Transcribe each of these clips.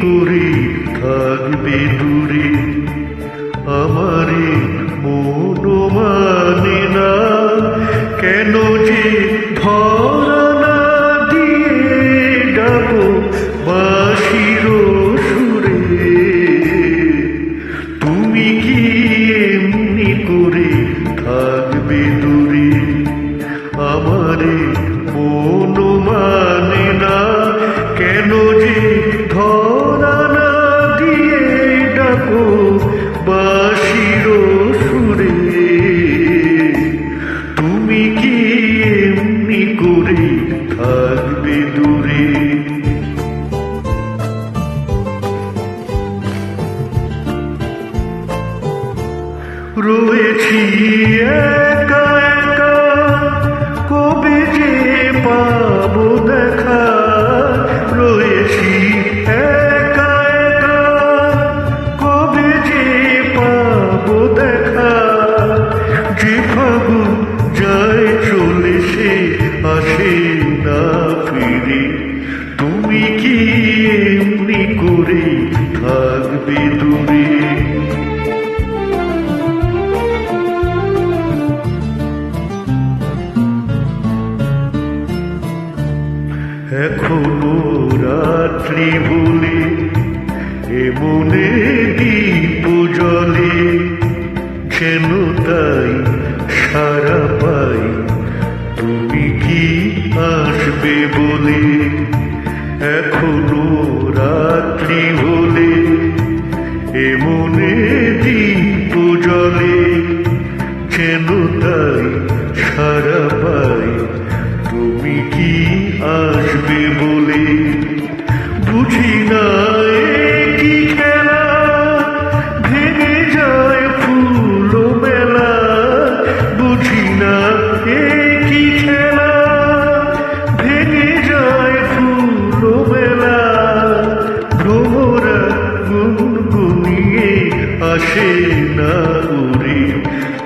করে থাকবে দূরে? আমারে মন মানে না। কেন যে দিয়ে তুমি কি এমনি করে থাকবে দূরে? আমারে মন মানে করে থাকবে দূরে। রয়েছি কবে যে পাবো দেখা। রয়েছি করে থাকবে দূরে এখনও রাত্রি বলে এমনে দীপ জলে যেন তাই সারা পাই, তুমি কি আসবে বলে? এখনও রাত্রি আসে না উড়ে।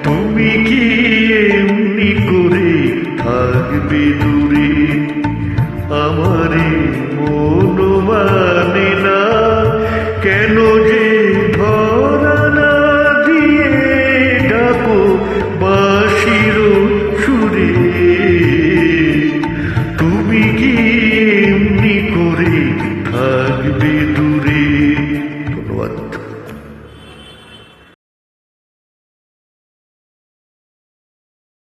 তুমি কি এমনি করে থাকবে দূরে?